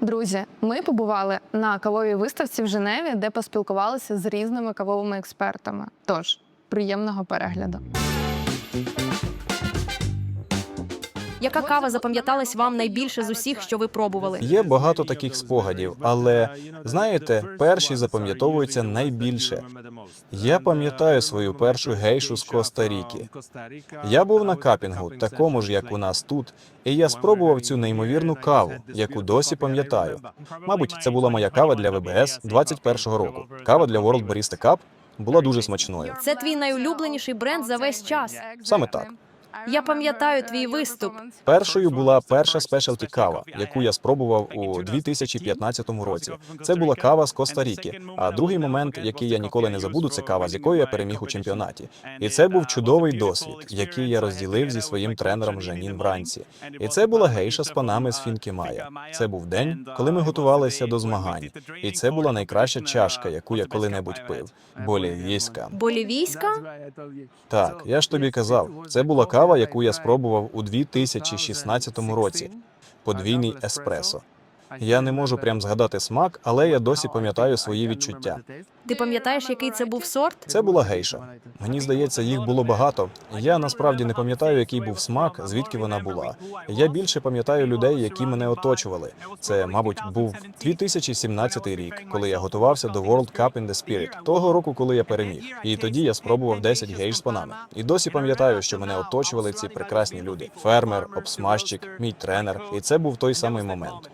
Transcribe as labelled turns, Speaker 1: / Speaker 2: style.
Speaker 1: Друзі, ми побували на кавовій виставці в Женеві, де поспілкувалися з різними кавовими експертами. Тож, приємного перегляду.
Speaker 2: Яка кава запам'яталась вам найбільше з усіх, що ви пробували?
Speaker 3: Є багато таких спогадів, але знаєте, перші запам'ятовуються найбільше. Я пам'ятаю свою першу гейшу з Коста-Ріки. Я був на капінгу, такому ж як у нас тут, і я спробував цю неймовірну каву, яку досі пам'ятаю. Мабуть, це була моя кава для ВБС 21-го року. Кава для World Barista Cup була дуже смачною.
Speaker 2: Це твій найулюбленіший бренд за весь час.
Speaker 3: Саме так.
Speaker 2: Я пам'ятаю твій виступ.
Speaker 3: Першою була перша спешалті кава, яку я спробував у 2015 році. Це була кава з Коста-Ріки. А другий момент, який я ніколи не забуду, це кава, з якою я переміг у чемпіонаті. І це був чудовий досвід, який я розділив зі своїм тренером Жанін вранці. І це була гейша з панами з Фінки Мая. Це був день, коли ми готувалися до змагань. І це була найкраща чашка, яку я коли-небудь пив. Болівійська.
Speaker 2: Болівійська?
Speaker 3: Так, я ж тобі казав, це була кава, яку я спробував у 2016 році. Подвійний еспресо. Я не можу прям згадати смак, але я досі пам'ятаю свої відчуття.
Speaker 2: Ти пам'ятаєш, який це був сорт?
Speaker 3: Це була гейша. Мені здається, їх було багато. Я насправді не пам'ятаю, який був смак, звідки вона була. Я більше пам'ятаю людей, які мене оточували. Це, мабуть, був 2017 рік, коли я готувався до World Cup in the Spirit, того року, коли я переміг. І тоді я спробував 10 гейш з панами. І досі пам'ятаю, що мене оточували ці прекрасні люди: фермер, обсмажчик, мій тренер. І це був той самий момент.